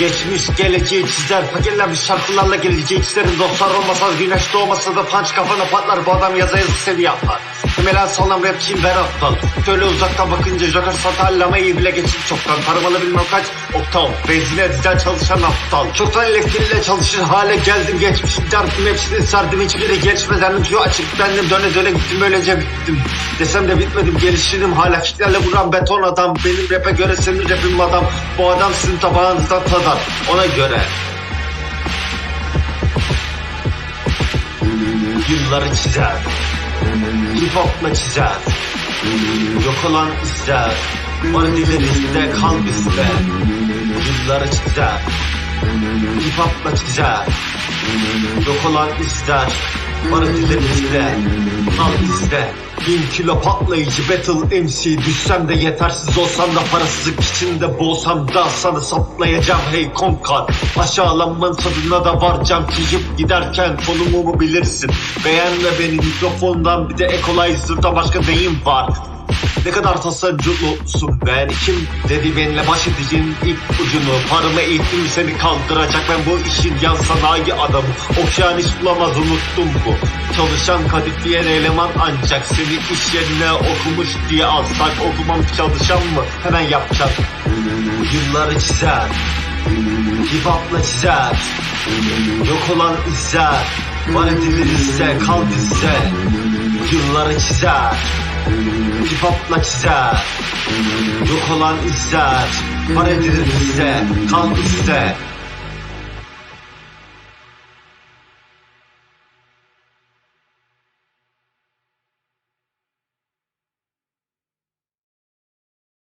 Geçmiş geleceği çizer. Fakirlenmiş şarkılarla geleceği çizerim Dostlar olmasa güneş doğmasa da punch kafana patlar. Bu adam yaza yazı seviye yapar. Temelen sağlam rapçiyim ben aptal? Şöyle uzaktan bakınca Joker satallamayı bile geçip çoktan Taramalı bilmem kaç. Oktav Benzine dizel çalışan aptal. Çoktan elektriğiyle çalışır hale geldim. Geçmişim derdim hepsini sardım. Hiçbiri geçmez. Erdim şu açık bendim. Döne döne gittim öylece bittim. Desem de bitmedim. Gelişirim. Hala Kitlerle vuran beton adam. Benim rap'e göre senin rap'in adam Bu adam sizin tabağınızdan tadar. Ona göre. Yılları çizer. Hip hopla çizer. Yok olan izler Var dilerimizde kal bizde Yılları çizer. Hip hopla çizer. Yok olan izler Var dilerimizde Kal bizde. Bin kilo patlayıcı battle MC Düşsem de yetersiz olsam da parasızlık içinde boğsam da sana saplayacağım. Hey konkar Aşağılanmanın tadına da varacağım Çizip giderken konumu mu bilirsin? Beğenme beni mikrofondan bir de equalizer'da başka deyim var ne kadar tasarruflusun ben Kim dedi benimle baş edeceğin ilk ucunu Parımı eğitim seni kaldıracak. Ben bu işin yan sanayi adamı Okşayan iş bulamaz unuttum bu. Çalışan kadifiyen eleman ancak Seni iş yerine okumuş diye alsak Okumam çalışan mı? Hemen yapacak. Yılları çizer Hip çizer. Yok olan izler Var edilirse kal bizde. Yılları çizer Hip hopla çizer Yok olan izler Var edilir bizde Kal bizde